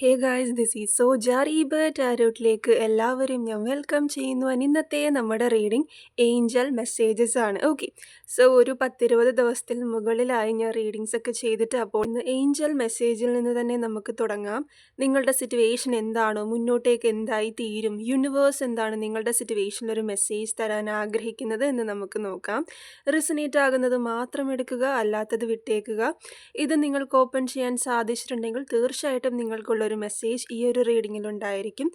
Hey guys this is so ജാറീബ് ടാരോട്ടിലേക്ക് എല്ലാവരും ഞാൻ വെൽക്കം ചെയ്യുന്നു. ഇന്നത്തെ നമ്മുടെ റീഡിംഗ് ഏഞ്ചൽ മെസ്സേജസ് ആണ്. ഓക്കെ സോ ഒരു പത്തിരുപത് ദിവസത്തിൽ മുകളിലായി ഞാൻ റീഡിങ്സ് ഒക്കെ ചെയ്തിട്ട് അപ്പോൾ ഇന്ന് ഏഞ്ചൽ മെസ്സേജിൽ നിന്ന് തന്നെ നമുക്ക് തുടങ്ങാം. നിങ്ങളുടെ സിറ്റുവേഷൻ എന്താണോ മുന്നോട്ടേക്ക് എന്തായി തീരും യൂണിവേഴ്സ് എന്താണ് നിങ്ങളുടെ സിറ്റുവേഷനിൽ ഒരു മെസ്സേജ് തരാൻ ആഗ്രഹിക്കുന്നത് എന്ന് നമുക്ക് നോക്കാം. റിസനേറ്റ് ആകുന്നത് മാത്രം എടുക്കുക അല്ലാത്തത് വിട്ടേക്കുക. ഇത് നിങ്ങൾക്ക് ഓപ്പൺ ചെയ്യാൻ സാധിച്ചിട്ടുണ്ടെങ്കിൽ തീർച്ചയായിട്ടും നിങ്ങൾക്കുള്ളൊരു മെസ്സേജ് ഈ ഒരു റീഡിങ്ങിലുണ്ടായിരിക്കും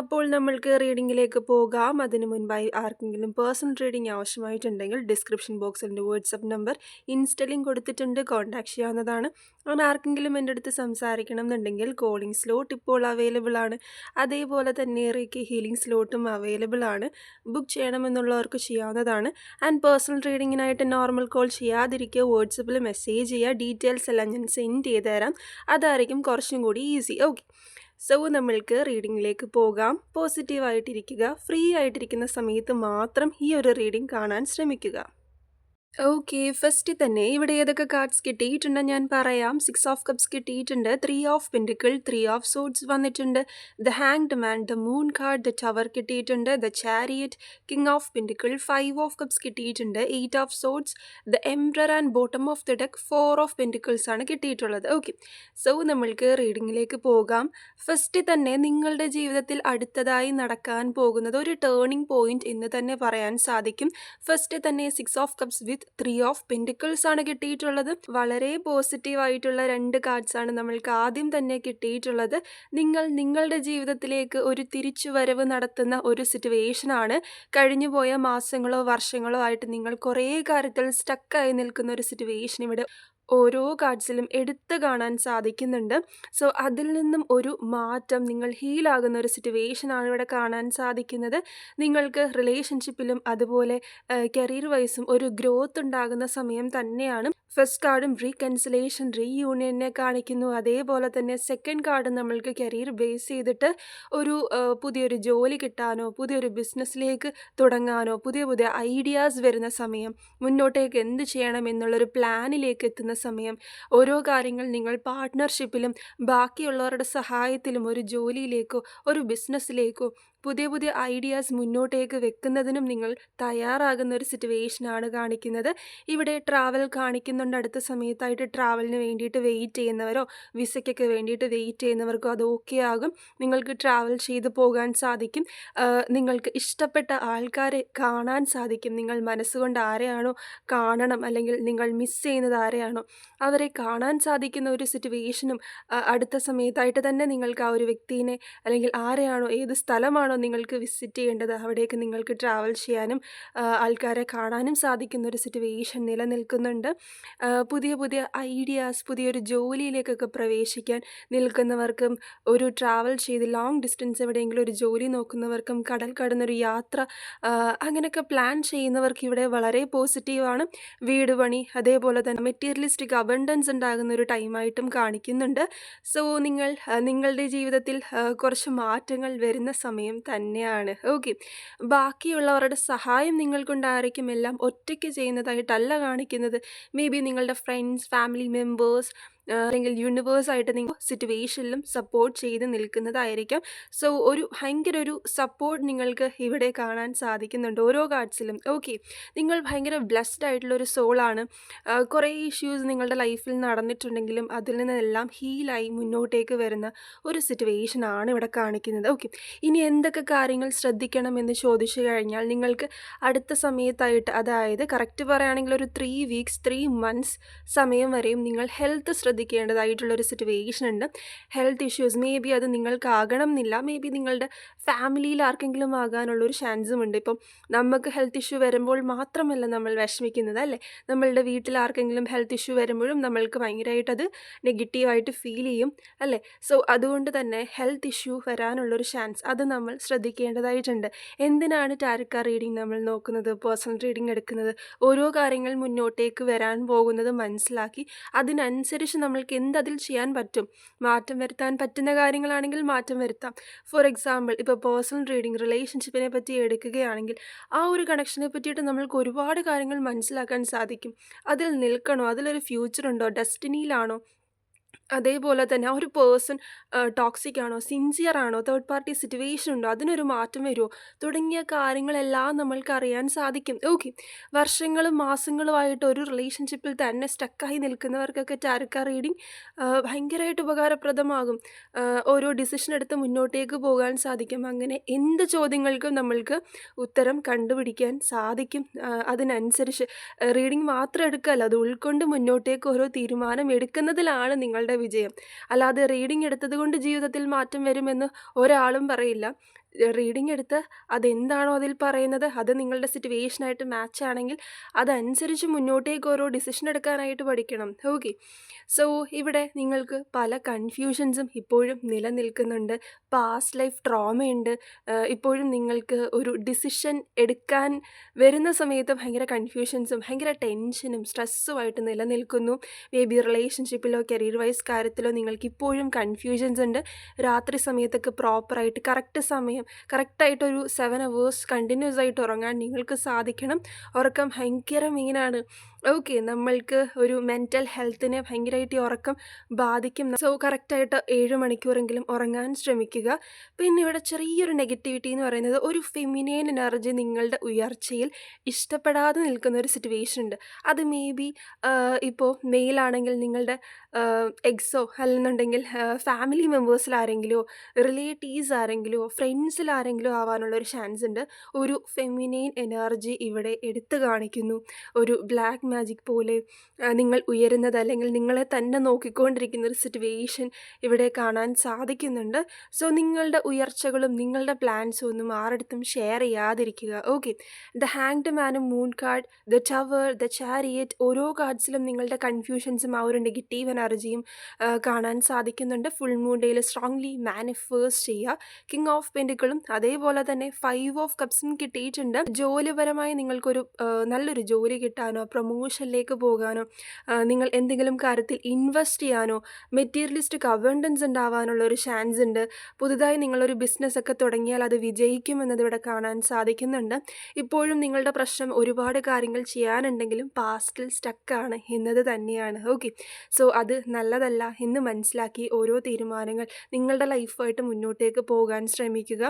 അപ്പോൾ നമ്മൾക്ക് റീഡിങ്ങിലേക്ക് പോകാം. അതിന് മുൻപായി ആർക്കെങ്കിലും പേഴ്സണൽ റീഡിംഗ് ആവശ്യമായിട്ടുണ്ടെങ്കിൽ ഡിസ്ക്രിപ്ഷൻ ബോക്സിന്റെ വാട്സപ്പ് നമ്പർ ഇൻസ്റ്റലിംഗ് കൊടുത്തിട്ടുണ്ട്. കോൺടാക്ട് ചെയ്യാവുന്നതാണ്. അങ്ങനെ ആർക്കെങ്കിലും എന്റെ അടുത്ത് സംസാരിക്കണം എന്നുണ്ടെങ്കിൽ കോളിംഗ് സ്ലോട്ട് ഇപ്പോൾ അവൈലബിൾ ആണ്. അതേപോലെ തന്നെ റേക്ക് ഹീലിംഗ് സ്ലോട്ടും അവൈലബിൾ ആണ്. ബുക്ക് ചെയ്യണമെന്നുള്ളവർക്ക് ചെയ്യാവുന്നതാണ്. ആൻഡ് പേഴ്സണൽ റീഡിങ്ങിനായിട്ട് നോർമൽ കോൾ ചെയ്യാതിരിക്കുക വാട്സപ്പിൽ മെസ്സേജ് ചെയ്യുക ഡീറ്റെയിൽസ് എല്ലാം ഞാൻ സെൻഡ് ചെയ്ത് തരാം അതായിരിക്കും കുറച്ചും കൂടി ഈസി ഓക്കെ സോ നമ്മൾക്ക് റീഡിങ്ങിലേക്ക് പോകാം. പോസിറ്റീവായിട്ടിരിക്കുക ഫ്രീ ആയിട്ടിരിക്കുന്ന സമയത്ത് മാത്രം ഈ ഒരു റീഡിംഗ് കാണാൻ ശ്രമിക്കുക. ഓക്കെ ഫസ്റ്റ് തന്നെ ഇവിടെ ഏതൊക്കെ കാർഡ്സ് കിട്ടിയിട്ടുണ്ട് ഞാൻ പറയാം. സിക്സ് ഓഫ് കപ്സ് കിട്ടിയിട്ടുണ്ട് three of pentacle three of swords വന്നിട്ടുണ്ട് the hanged man the moon card the tower കിട്ടിയിട്ടുണ്ട് the chariot king of pentacle five of cups കിട്ടിയിട്ടുണ്ട് eight of swords the emperor and bottom of the deck four of pentacles ആണ് കിട്ടിയിട്ടുള്ളത്. Okay so നമ്മൾക്ക് റീഡിങ്ങിലേക്ക് പോകാം. First തന്നെ നിങ്ങളുടെ ജീവിതത്തിൽ അടുത്തതായി നടക്കാൻ പോകുന്നത് ഒരു ടേണിംഗ് പോയിന്റ് എന്ന് തന്നെ പറയാൻ സാധിക്കും. ഫസ്റ്റ് തന്നെ six of cups with three of pentacles ആണ് കിട്ടിയിട്ടുള്ളത്. വളരെ പോസിറ്റീവ് ആയിട്ടുള്ള രണ്ട് കാർഡ്സ് ആണ് നമ്മൾക്ക് ആദ്യം തന്നെ കിട്ടിയിട്ടുള്ളത്. നിങ്ങൾ നിങ്ങളുടെ ജീവിതത്തിലേക്ക് ഒരു തിരിച്ചുവരവ് നടത്തുന്ന ഒരു സിറ്റുവേഷൻ ആണ്. കഴിഞ്ഞുപോയ മാസങ്ങളോ വർഷങ്ങളോ ആയിട്ട് നിങ്ങൾ കുറേ കാര്യത്തിൽ സ്റ്റക്കായി നിൽക്കുന്ന ഒരു സിറ്റുവേഷൻ ഇവിടെ ഓരോ കാർഡ്സിലും എടുത്തു കാണാൻ സാധിക്കുന്നുണ്ട്. സോ അതിൽ നിന്നും ഒരു മാറ്റം നിങ്ങൾ ഹീലാകുന്ന ഒരു സിറ്റുവേഷനാണ് ഇവിടെ കാണാൻ സാധിക്കുന്നത്. നിങ്ങൾക്ക് റിലേഷൻഷിപ്പിലും അതുപോലെ കരിയർ വൈസും ഒരു ഗ്രോത്ത് ഉണ്ടാകുന്ന സമയം തന്നെയാണ്. ഫസ്റ്റ് കാർഡും റീകൺസിലേഷൻ റീയൂണിയനെ കാണിക്കുന്നു. അതേപോലെ തന്നെ സെക്കൻഡ് കാർഡ് നമ്മൾക്ക് കരിയർ ബേസ് ചെയ്തിട്ട് ഒരു പുതിയൊരു ജോലി കിട്ടാനോ പുതിയൊരു ബിസിനസ്സിലേക്ക് തുടങ്ങാനോ പുതിയ പുതിയ ഐഡിയാസ് വരുന്ന സമയം മുന്നോട്ടേക്ക് എന്ത് ചെയ്യണം എന്നുള്ളൊരു പ്ലാനിലേക്ക് എത്തുന്ന സമയം ഓരോ കാര്യങ്ങൾ നിങ്ങൾ പാർട്ട്ണർഷിപ്പിലും ബാക്കിയുള്ളവരുടെ സഹായത്തിലും ഒരു ജോലിയിലേക്കോ ഒരു ബിസിനസ്സിലേക്കോ പുതിയ പുതിയ ഐഡിയാസ് മുന്നോട്ടേക്ക് വെക്കുന്നതിനും നിങ്ങൾ തയ്യാറാകുന്ന ഒരു സിറ്റുവേഷനാണ് കാണിക്കുന്നത്. ഇവിടെ ട്രാവൽ കാണിക്കുന്നുണ്ട്. അടുത്ത സമയത്തായിട്ട് ട്രാവലിന് വേണ്ടിയിട്ട് വെയിറ്റ് ചെയ്യുന്നവരോ വിസയ്ക്കൊക്കെ വേണ്ടിയിട്ട് വെയിറ്റ് ചെയ്യുന്നവർക്കോ അത് ഓക്കെ ആകും. നിങ്ങൾക്ക് ട്രാവൽ ചെയ്ത് പോകാൻ സാധിക്കും. നിങ്ങൾക്ക് ഇഷ്ടപ്പെട്ട ആൾക്കാരെ കാണാൻ സാധിക്കും. നിങ്ങൾ മനസ്സുകൊണ്ട് ആരെയാണോ കാണണം അല്ലെങ്കിൽ നിങ്ങൾ മിസ് ചെയ്യുന്നത് ആരെയാണോ അവരെ കാണാൻ സാധിക്കുന്ന ഒരു സിറ്റുവേഷനും അടുത്ത സമയത്തായിട്ട് തന്നെ നിങ്ങൾക്ക് ആ ഒരു വ്യക്തിയെ അല്ലെങ്കിൽ ആരെയാണോ ഏത് സ്ഥലമാണോ നിങ്ങൾക്ക് വിസിറ്റ് ചെയ്യേണ്ടത് അവിടേക്ക് നിങ്ങൾക്ക് ട്രാവൽ ചെയ്യാനും ആൾക്കാരെ കാണാനും സാധിക്കുന്ന ഒരു സിറ്റുവേഷൻ നിലനിൽക്കുന്നുണ്ട് പുതിയ പുതിയ ഐഡിയാസ് പുതിയൊരു ജോലിയിലേക്കൊക്കെ പ്രവേശിക്കാൻ നിൽക്കുന്നവർക്കും ഒരു ട്രാവൽ ചെയ്ത് ലോങ് ഡിസ്റ്റൻസ് എവിടെയെങ്കിലും ഒരു ജോലി നോക്കുന്നവർക്കും കടൽ കടന്നൊരു യാത്ര അങ്ങനെയൊക്കെ പ്ലാൻ ചെയ്യുന്നവർക്ക് ഇവിടെ വളരെ പോസിറ്റീവാണ് വീട് പണി അതേപോലെ തന്നെ മെറ്റീരിയലിസ്റ്റിക് അബണ്ടൻസ് ഉണ്ടാകുന്ന ഒരു ടൈമായിട്ടും കാണിക്കുന്നുണ്ട്. സോ നിങ്ങൾ നിങ്ങളുടെ ജീവിതത്തിൽ കുറച്ച് മാറ്റങ്ങൾ വരുന്ന സമയം തന്നെയാണ്. ഓക്കെ ബാക്കിയുള്ളവരുടെ സഹായം നിങ്ങൾക്കുണ്ടായിരിക്കും എല്ലാം ഒറ്റയ്ക്ക് ചെയ്യുന്നതായിട്ടല്ല കാണിക്കുന്നത്. മേ ബി നിങ്ങളുടെ ഫ്രണ്ട്സ് ഫാമിലി മെമ്പേഴ്സ് അല്ലെങ്കിൽ യൂണിവേഴ്സായിട്ട് നിങ്ങൾ സിറ്റുവേഷനിലും സപ്പോർട്ട് ചെയ്ത് നിൽക്കുന്നതായിരിക്കാം. സോ ഒരു ഭയങ്കര ഒരു സപ്പോർട്ട് നിങ്ങൾക്ക് ഇവിടെ കാണാൻ സാധിക്കുന്നുണ്ട് ഓരോ കാർഡ്സിലും ഓക്കെ നിങ്ങൾ ഭയങ്കര ബ്ലെസ്ഡ് ആയിട്ടുള്ള ഒരു സോളാണ് കുറേ ഇഷ്യൂസ് നിങ്ങളുടെ ലൈഫിൽ നടന്നിട്ടുണ്ടെങ്കിലും അതിൽ നിന്നെല്ലാം ഹീലായി മുന്നോട്ടേക്ക് വരുന്ന ഒരു സിറ്റുവേഷൻ ആണ് ഇവിടെ കാണിക്കുന്നത്. ഓക്കെ ഇനി എന്തൊക്കെ കാര്യങ്ങൾ ശ്രദ്ധിക്കണം എന്ന് ചോദിച്ചു കഴിഞ്ഞാൽ നിങ്ങൾക്ക് അടുത്ത സമയത്തായിട്ട് അതായത് കറക്റ്റ് പറയുകയാണെങ്കിൽ ഒരു ത്രീ വീക്സ് ത്രീ മന്ത്സ് സമയം വരെയും നിങ്ങൾ ഹെൽത്ത് ശ്രദ്ധിക്കേണ്ടതായിട്ടുള്ളൊരു സിറ്റുവേഷൻ ഉണ്ട്. ഹെൽത്ത് ഇഷ്യൂസ് മേ ബി അത് നിങ്ങൾക്കാകണം എന്നില്ല മേ ബി നിങ്ങളുടെ ഫാമിലിയിൽ ആർക്കെങ്കിലും ആകാനുള്ളൊരു ചാൻസും ഉണ്ട് ഇപ്പം നമുക്ക് ഹെൽത്ത് ഇഷ്യൂ വരുമ്പോൾ മാത്രമല്ല നമ്മൾ വിഷമിക്കുന്നത് അല്ലേ? നമ്മളുടെ വീട്ടിൽ ആർക്കെങ്കിലും ഹെൽത്ത് ഇഷ്യൂ വരുമ്പോഴും നമ്മൾക്ക് ഭയങ്കരമായിട്ട് അത് നെഗറ്റീവായിട്ട് ഫീൽ ചെയ്യും അല്ലേ? സോ അതുകൊണ്ട് തന്നെ ഹെൽത്ത് ഇഷ്യൂ വരാനുള്ളൊരു ചാൻസ് അത് നമ്മൾ ശ്രദ്ധിക്കേണ്ടതായിട്ടുണ്ട്. എന്തിനാണ് ടാരക്ക റീഡിംഗ് നമ്മൾ നോക്കുന്നത് പേഴ്സണൽ റീഡിംഗ് എടുക്കുന്നത്? ഓരോ കാര്യങ്ങൾ മുന്നോട്ടേക്ക് വരാൻ പോകുന്നത് മനസ്സിലാക്കി അതിനനുസരിച്ച് നമ്മൾക്ക് എന്തതിൽ ചെയ്യാൻ പറ്റും? മാറ്റം വരുത്താൻ പറ്റുന്ന കാര്യങ്ങളാണെങ്കിൽ മാറ്റം വരുത്താം. ഫോർ എക്സാമ്പിൾ ഇപ്പോൾ പേഴ്സണൽ റീഡിംഗ് റിലേഷൻഷിപ്പിനെ പറ്റി എടുക്കുകയാണെങ്കിൽ ആ ഒരു കണക്ഷനെ പറ്റിയിട്ട് നമ്മൾക്ക് ഒരുപാട് കാര്യങ്ങൾ മനസ്സിലാക്കാൻ സാധിക്കും. അതിൽ നിൽക്കണോ? അതിലൊരു ഫ്യൂച്ചർ ഉണ്ടോ? ഡെസ്റ്റിനിയിലാണോ അതേപോലെ തന്നെ ആ ഒരു പേഴ്സൺ ടോക്സിക് ആണോ സിൻസിയർ ആണോ തേർഡ് പാർട്ടി സിറ്റുവേഷൻ ഉണ്ടോ അതിനൊരു മാറ്റം വരുമോ തുടങ്ങിയ കാര്യങ്ങളെല്ലാം നമ്മൾക്ക് അറിയാൻ സാധിക്കും. ഓക്കെ വർഷങ്ങളും മാസങ്ങളുമായിട്ട് ഒരു റിലേഷൻഷിപ്പിൽ തന്നെ സ്റ്റക്കായി നിൽക്കുന്നവർക്കൊക്കെ ടാരക്ക റീഡിങ് ഭയങ്കരമായിട്ട് ഉപകാരപ്രദമാകും. ഓരോ ഡിസിഷൻ എടുത്ത് മുന്നോട്ടേക്ക് പോകാൻ സാധിക്കും. അങ്ങനെ എന്ത് ചോദ്യങ്ങൾക്കും നമ്മൾക്ക് ഉത്തരം കണ്ടുപിടിക്കാൻ സാധിക്കും. അതിനനുസരിച്ച് റീഡിങ് മാത്രം എടുക്കല്ല അത് ഉൾക്കൊണ്ട് മുന്നോട്ടേക്ക് ഓരോ തീരുമാനം എടുക്കുന്നതിലാണ് നിങ്ങളുടെ വിജയം. അല്ലാതെ റീഡിംഗ് എടുത്തത് കൊണ്ട് ജീവിതത്തിൽ മാറ്റം വരുമെന്ന് ഒരാളും പറയില്ല. റീഡിംഗ് എടുത്ത് അതെന്താണോ അതിൽ പറയുന്നത് അത് നിങ്ങളുടെ സിറ്റുവേഷനായിട്ട് മാച്ച് ആണെങ്കിൽ അതനുസരിച്ച് മുന്നോട്ടേക്ക് ഓരോ ഡിസിഷൻ എടുക്കാനായിട്ട് പഠിക്കണം. ഓക്കെ സോ ഇവിടെ നിങ്ങൾക്ക് പല കൺഫ്യൂഷൻസും ഇപ്പോഴും നിലനിൽക്കുന്നുണ്ട്. പാസ്റ്റ് ലൈഫ് ട്രോമയുണ്ട് ഇപ്പോഴും നിങ്ങൾക്ക് ഒരു ഡിസിഷൻ എടുക്കാൻ വരുന്ന സമയത്ത് ഭയങ്കര കൺഫ്യൂഷൻസും ഭയങ്കര ടെൻഷനും സ്ട്രെസ്സുമായിട്ട് നിലനിൽക്കുന്നു. മേ ബി റിലേഷൻഷിപ്പിലോ കരിയർ വൈസ് കാര്യത്തിലോ നിങ്ങൾക്ക് ഇപ്പോഴും കൺഫ്യൂഷൻസ് ഉണ്ട്. രാത്രി സമയത്തൊക്കെ പ്രോപ്പറായിട്ട് കറക്റ്റ് സമയം കറക്റ്റായിട്ടൊരു സെവൻ അവേഴ്സ് കണ്ടിന്യൂസ് ആയിട്ട് ഉറങ്ങാൻ നിങ്ങൾക്ക് സാധിക്കണം. ഉറക്കം ഭയങ്കര മെയിനാണ് ഓക്കെ നമ്മൾക്ക് ഒരു മെന്റൽ ഹെൽത്തിനെ ഭയങ്കരമായിട്ട് ഉറക്കം ബാധിക്കും. സോ കറക്റ്റായിട്ട് ഏഴ് മണിക്കൂറെങ്കിലും ഉറങ്ങാൻ ശ്രമിക്കുക. പിന്നെ ഇവിടെ ചെറിയൊരു നെഗറ്റിവിറ്റി എന്ന് പറയുന്നത് ഒരു ഫെമിനൈൻ എനർജി നിങ്ങളുടെ ഉയർച്ചയിൽ ഇഷ്ടപ്പെടാതെ നിൽക്കുന്ന ഒരു സിറ്റുവേഷൻ ഉണ്ട്. അത് മേ ബി ഇപ്പോൾ മെയിലാണെങ്കിൽ നിങ്ങളുടെ എക്സോ അല്ലെന്നുണ്ടെങ്കിൽ ഫാമിലി മെമ്പേഴ്സിൽ ആരെങ്കിലോ റിലേറ്റീവ്സ് ആരെങ്കിലോ ഫ്രണ്ട്സിൽ ആരെങ്കിലോ ആവാനുള്ള ഒരു ചാൻസ് ഉണ്ട്. ഒരു ഫെമിനൈൻ എനർജി ഇവിടെ എടുത്തു കാണിക്കുന്നു. ഒരു ബ്ലാക്ക് മാജിക് പോലെ നിങ്ങൾ ഉയരുന്നത് അല്ലെങ്കിൽ നിങ്ങളെ തന്നെ നോക്കിക്കൊണ്ടിരിക്കുന്ന ഒരു സിറ്റുവേഷൻ ഇവിടെ കാണാൻ സാധിക്കുന്നുണ്ട്. സോ നിങ്ങളുടെ ഉയർച്ചകളും നിങ്ങളുടെ പ്ലാൻസും ഒന്നും ആരടുത്തും ഷെയർ ചെയ്യാതിരിക്കുക. Okay the hanged മാനും moon card the tower the chariot ഓരോ കാർഡ്സിലും നിങ്ങളുടെ കൺഫ്യൂഷൻസും ആ ഒരു നെഗറ്റീവ് എനർജിയും കാണാൻ സാധിക്കുന്നുണ്ട്. ഫുൾ മൂൺ ഡേയിൽ സ്ട്രോങ്ലി മാനിഫേഴ്സ് ചെയ്യുക. കിങ് ഓഫ് പെന്റുകളും അതേപോലെ തന്നെ ഫൈവ് ഓഫ് കപ്സും കിട്ടിയിട്ടുണ്ട്. ജോലിപരമായി നിങ്ങൾക്കൊരു നല്ലൊരു ജോലി കിട്ടാനോ പ്രൊമോഷനിലേക്ക് പോകാനോ നിങ്ങൾ എന്തെങ്കിലും കാര്യത്തിൽ ഇൻവെസ്റ്റ് ചെയ്യാനോ മെറ്റീരിയലിസ്റ്റ് അബണ്ടൻസ് ഉണ്ടാവാനുള്ള ഒരു ചാൻസ് ഉണ്ട്. പുതുതായി നിങ്ങളൊരു ബിസിനസ് ഒക്കെ തുടങ്ങിയാൽ അത് വിജയിക്കുമെന്നത് ഇവിടെ കാണാൻ സാധിക്കുന്നുണ്ട്. ഇപ്പോഴും നിങ്ങളുടെ പ്രശ്നം ഒരുപാട് കാര്യങ്ങൾ ചെയ്യാനുണ്ടെങ്കിലും പാസ്റ്റിൽ സ്റ്റക്കാണ് എന്നത് തന്നെയാണ്. ഓക്കെ സോ അത് നല്ലതല്ല എന്ന് മനസ്സിലാക്കി ഓരോ തീരുമാനങ്ങൾ നിങ്ങളുടെ ലൈഫായിട്ട് മുന്നോട്ടേക്ക് പോകാൻ ശ്രമിക്കുക.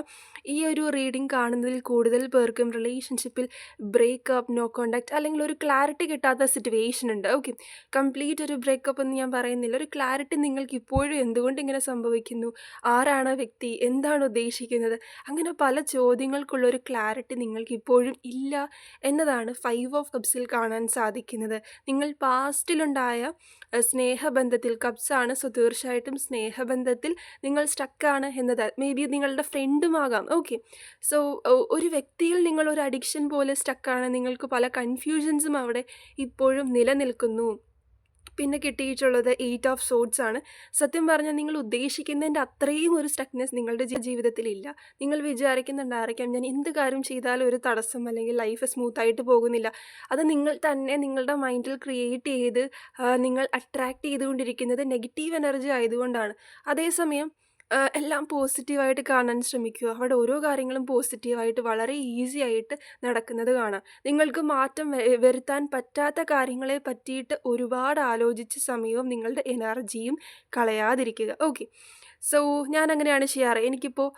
ഈ ഒരു റീഡിംഗ് കാണുന്നതിൽ കൂടുതൽ പേർക്കും റിലേഷൻഷിപ്പിൽ ബ്രേക്കപ്പ് നോ കോണ്ടാക്ട് അല്ലെങ്കിൽ ഒരു ക്ലാരിറ്റി കിട്ടാത്ത സിറ്റുവേഷൻ ഉണ്ട്. ഓക്കെ കംപ്ലീറ്റ് ഒരു ബ്രേക്കപ്പ് എന്ന് ഞാൻ പറയുന്നില്ല. ഒരു ക്ലാരിറ്റി നിങ്ങൾക്ക് ഇപ്പോഴും എന്തുകൊണ്ട് ഇങ്ങനെ സംഭവിക്കുന്നു? ആരാണ് വ്യക്തി? എന്താണ് ഉദ്ദേശിക്കുന്നത്? അങ്ങനെ പല ചോദ്യങ്ങൾക്കുള്ള ഒരു ക്ലാരിറ്റി നിങ്ങൾക്ക് ഇപ്പോഴും ഇല്ല എന്നതാണ് ഫൈവ് ഓഫ് കപ്സിൽ കാണാൻ സാധിക്കുന്നത്. നിങ്ങൾ പാസ്റ്റിലുണ്ടായ സ്നേഹബന്ധത്തിൽ കപ്സാണ് സോ തീർച്ചയായിട്ടും സ്നേഹബന്ധത്തിൽ നിങ്ങൾ സ്റ്റക്കാണ് എന്നത്. മേ ബി നിങ്ങളുടെ ഫ്രണ്ടുമാകാം ഓക്കെ സോ ഒരു വ്യക്തിയിൽ നിങ്ങൾ ഒരു അഡിക്ഷൻ പോലെ സ്റ്റക്കാണ് നിങ്ങൾക്ക് പല കൺഫ്യൂഷൻസും അവിടെ ഇപ്പോഴും നിലനിൽക്കുന്നു. പിന്നെ കിട്ടിയിട്ടുള്ളത് എയ്റ്റ് ഓഫ് സോഡ്സ് ആണ്. സത്യം പറഞ്ഞാൽ നിങ്ങൾ ഉദ്ദേശിക്കുന്നതിന്റെ അത്രയും ഒരു സ്റ്റക്നെസ് നിങ്ങളുടെ ജീവിതത്തിലില്ല. നിങ്ങൾ വിചാരിക്കുന്നുണ്ടായിരിക്കാം ഞാൻ എന്ത് കാര്യം ചെയ്താലും ഒരു തടസ്സം അല്ലെങ്കിൽ ലൈഫ് സ്മൂത്തായിട്ട് പോകുന്നില്ല. അത് നിങ്ങൾ തന്നെ നിങ്ങളുടെ മൈൻഡിൽ ക്രിയേറ്റ് ചെയ്ത് നിങ്ങൾ അട്രാക്റ്റ് ചെയ്തുകൊണ്ടിരിക്കുന്നത് നെഗറ്റീവ് എനർജി ആയതുകൊണ്ടാണ്. അതേസമയം എല്ലാം പോസിറ്റീവായിട്ട് കാണാൻ ശ്രമിക്കുക. അവിടെ ഓരോ കാര്യങ്ങളും പോസിറ്റീവായിട്ട് വളരെ ഈസി ആയിട്ട് നടക്കുന്നത് കാണാം. നിങ്ങൾക്ക് മാറ്റം വരുത്താൻ പറ്റാത്ത കാര്യങ്ങളെ പറ്റിയിട്ട് ഒരുപാട് ആലോചിച്ച സമയവും നിങ്ങളുടെ എനർജിയും കളയാതിരിക്കുക. ഓക്കെ. സോ ഞാൻ അങ്ങനെയാണ് ചെയ്യാറ് എനിക്കിപ്പോൾ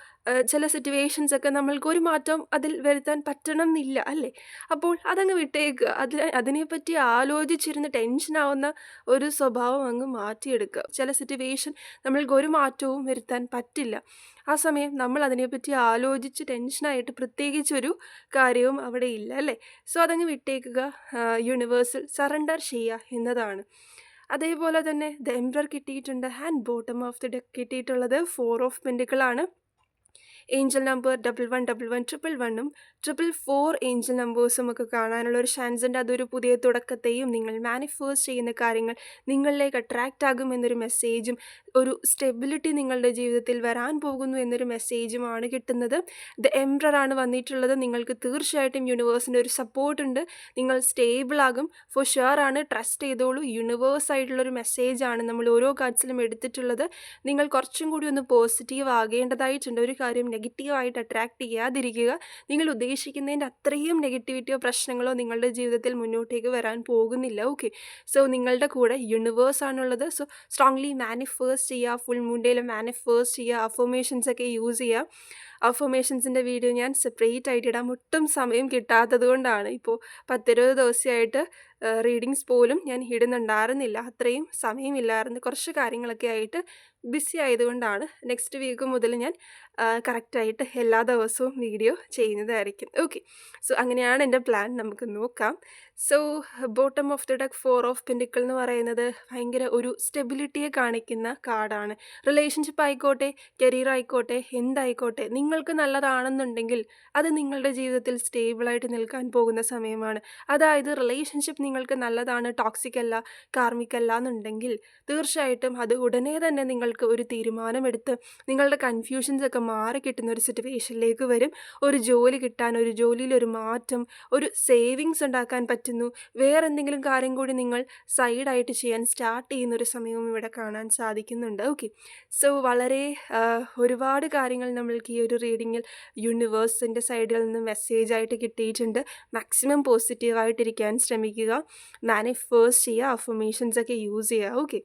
ചില സിറ്റുവേഷൻസ് ഒക്കെ നമ്മൾക്ക് ഒരു മാറ്റം അതിൽ വരുത്താൻ പറ്റണം എന്നില്ല അല്ലേ? അപ്പോൾ അതങ്ങ് വിട്ടേക്കുക അതിൽ അതിനെപ്പറ്റി ആലോചിച്ചിരുന്ന് ടെൻഷനാവുന്ന ഒരു സ്വഭാവം അങ്ങ് മാറ്റിയെടുക്കുക. ചില സിറ്റുവേഷൻ നമ്മൾക്ക് ഒരു മാറ്റവും വരുത്താൻ പറ്റില്ല. ആ സമയം നമ്മൾ അതിനെപ്പറ്റി ആലോചിച്ച് ടെൻഷനായിട്ട് പ്രത്യേകിച്ചൊരു കാര്യവും അവിടെ ഇല്ല അല്ലേ? സോ അതങ്ങ് വിട്ടേക്കുക. യൂണിവേഴ്സിൽ സറണ്ടർ ചെയ്യുക എന്നതാണ്. അതേപോലെ തന്നെ ദ എംബ്രർ കിട്ടിയിട്ടുണ്ട്. And bottom of the deck കിട്ടിയിട്ടുള്ളത് four of പെൻഡിക്കിളാണ് angel number double one double one triple വണ്ണും ട്രിപ്പിൾ ഫോർ ഏഞ്ചൽ നമ്പേഴ്സും ഒക്കെ കാണാനുള്ള ഒരു ചാൻസ് ഉണ്ട് അതൊരു പുതിയ തുടക്കത്തെയും നിങ്ങൾ മാനിഫേസ്റ്റ് ചെയ്യുന്ന കാര്യങ്ങൾ നിങ്ങളിലേക്ക് അട്രാക്റ്റ് ആകും എന്നൊരു മെസ്സേജും ഒരു സ്റ്റെബിലിറ്റി നിങ്ങളുടെ ജീവിതത്തിൽ വരാൻ പോകുന്നു എന്നൊരു മെസ്സേജുമാണ് കിട്ടുന്നത്. ദ ആണ് വന്നിട്ടുള്ളത്. നിങ്ങൾക്ക് തീർച്ചയായിട്ടും യൂണിവേഴ്സിന്റെ ഒരു സപ്പോർട്ട് ഉണ്ട്. നിങ്ങൾ സ്റ്റേബിൾ ആകും. ഫോർ ഷുവർ ആണ്. ട്രസ്റ്റ് ചെയ്തോളൂ. യൂണിവേഴ്സ് ആയിട്ടുള്ളൊരു മെസ്സേജാണ് നമ്മൾ ഓരോ കാർഡ്സിലും എടുത്തിട്ടുള്ളത്. നിങ്ങൾ കുറച്ചും കൂടി ഒന്ന് പോസിറ്റീവ് ആകേണ്ടതായിട്ടുണ്ട്. ഒരു കാര്യം നെഗറ്റീവായിട്ട് അട്രാക്റ്റ് ചെയ്യാതിരിക്കുക. നിങ്ങൾ ഉദ്ദേശിക്കുന്നതിന്റെ അത്രയും നെഗറ്റിവിറ്റിയോ പ്രശ്നങ്ങളോ നിങ്ങളുടെ ജീവിതത്തിൽ മുന്നോട്ടേക്ക് വരാൻ പോകുന്നില്ല. ഓക്കെ സോ നിങ്ങളുടെ കൂടെ യൂണിവേഴ്സ് ആണുള്ളത്. സോ സ്ട്രോങ്ലി മാനിഫേസ്റ്റ് ചെയ്യുക ഫുൾ മൂണ്ടയിൽ മാനിഫേസ്റ്റ് ചെയ്യുക അഫോമേഷൻസ് ഒക്കെ യൂസ് ചെയ്യുക. അഫോമേഷൻസിന്റെ വീഡിയോ ഞാൻ സെപ്പറേറ്റ് ആയിട്ട് ഇടാം. ഒട്ടും സമയം കിട്ടാത്തത് കൊണ്ടാണ്. ഇപ്പോൾ പത്തിരുപത് ദിവസമായിട്ട് റീഡിങ്സ് പോലും ഞാൻ ഇടുന്നുണ്ടായിരുന്നില്ല. അത്രയും സമയമില്ലായിരുന്നു. കുറച്ച് കാര്യങ്ങളൊക്കെ ആയിട്ട് ബിസി ആയതുകൊണ്ടാണ് നെക്സ്റ്റ് വീക്ക് മുതൽ ഞാൻ കറക്റ്റായിട്ട് എല്ലാ ദിവസവും വീഡിയോ ചെയ്യുന്നതായിരിക്കും. ഓക്കെ. സോ അങ്ങനെയാണ് എന്റെ പ്ലാൻ. നമുക്ക് നോക്കാം. So bottom of the deck four of pentacle എന്ന് പറയുന്നത് ഭയങ്കര ഒരു സ്റ്റെബിലിറ്റിയെ കാണിക്കുന്ന കാർഡാണ്. റിലേഷൻഷിപ്പ് ആയിക്കോട്ടെ കരിയർ ആയിക്കോട്ടെ എന്തായിക്കോട്ടെ നിങ്ങൾക്ക് നല്ലതാണെന്നുണ്ടെങ്കിൽ അത് നിങ്ങളുടെ ജീവിതത്തിൽ സ്റ്റേബിളായിട്ട് നിൽക്കാൻ പോകുന്ന സമയമാണ്. അതായത് റിലേഷൻഷിപ്പ് നിങ്ങൾക്ക് നല്ലതാണ് ടോക്സിക് അല്ല കാർമിക് അല്ല എന്നുണ്ടെങ്കിൽ തീർച്ചയായിട്ടും അത് ഉടനെ തന്നെ നിങ്ങൾക്ക് ഒരു തീരുമാനമെടുത്ത് നിങ്ങളുടെ കൺഫ്യൂഷൻസ് ഒക്കെ മാറി കിട്ടുന്ന ഒരു സിറ്റുവേഷനിലേക്ക് വരും. ഒരു ജോലി കിട്ടാൻ ഒരു ജോലിയിൽ ഒരു മാറ്റം ഒരു സേവിങ്സ് ഉണ്ടാക്കാൻ പറ്റുന്നു. വേറെ എന്തെങ്കിലും കാര്യം കൂടി നിങ്ങൾ സൈഡായിട്ട് ചെയ്യാൻ സ്റ്റാർട്ട് ചെയ്യുന്ന ഒരു സമയവും ഇവിടെ കാണാൻ സാധിക്കുന്നുണ്ട്. ഓക്കെ സോ വളരെ ഒരുപാട് കാര്യങ്ങൾ നമ്മൾക്ക് ഈ ഒരു റീഡിങ്ങിൽ യൂണിവേഴ്സിന്റെ സൈഡിൽ നിന്ന് മെസ്സേജായിട്ട് കിട്ടിയിട്ടുണ്ട്. മാക്സിമം പോസിറ്റീവായിട്ടിരിക്കാൻ ശ്രമിക്കുക. മാനിഫേഴ്സ് ചെയ്യുക അഫർമേഷൻസ് ഒക്കെ യൂസ് ചെയ്യുക ഓക്കെ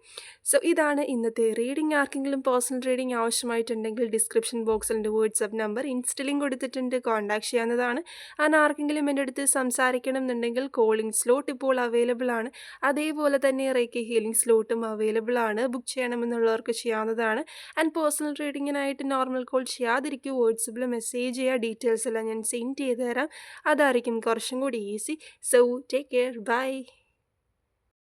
സോ ഇതാണ് ഇന്നത്തെ റീഡിംഗ് ആർക്കെങ്കിലും പേഴ്സണൽ റീഡിംഗ് ആവശ്യമായിട്ടുണ്ടെങ്കിൽ ഡിസ്ക്രിപ്ഷൻ ബോക്സിൽ എന്റെ വാട്സപ്പ് നമ്പർ ഇൻസ്റ്റലിംഗ് കൊടുത്തിട്ടുണ്ട് കോൺടാക്ട് ചെയ്യാവുന്നതാണ്. ആൻഡ് ആർക്കെങ്കിലും എന്റെ അടുത്ത് സംസാരിക്കണം എന്നുണ്ടെങ്കിൽ കോളിംഗ് സ്ലോട്ട് ഇപ്പോൾ അവൈലബിൾ ആണ്. അതേപോലെ തന്നെ റേക്ക് ഹീലിംഗ് സ്ലോട്ടും അവൈലബിൾ ആണ്. ബുക്ക് ചെയ്യണമെന്നുള്ളവർക്ക് ചെയ്യാവുന്നതാണ്. ആൻഡ് പേഴ്സണൽ റീഡിങ്ങിനായിട്ട് നോർമൽ കോൾ ചെയ്യാതിരിക്കും. വാട്സപ്പിൽ മെസ്സേജ് ചെയ്യുക ഡീറ്റെയിൽസ് എല്ലാം ഞാൻ സെൻഡ് ചെയ്ത് തരാം. അതായിരിക്കും കുറച്ചും കൂടി easy so take care bye Bye.